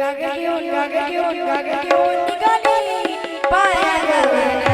गाग घेऊन गाग घेऊन गाग घेऊन निघाली पाया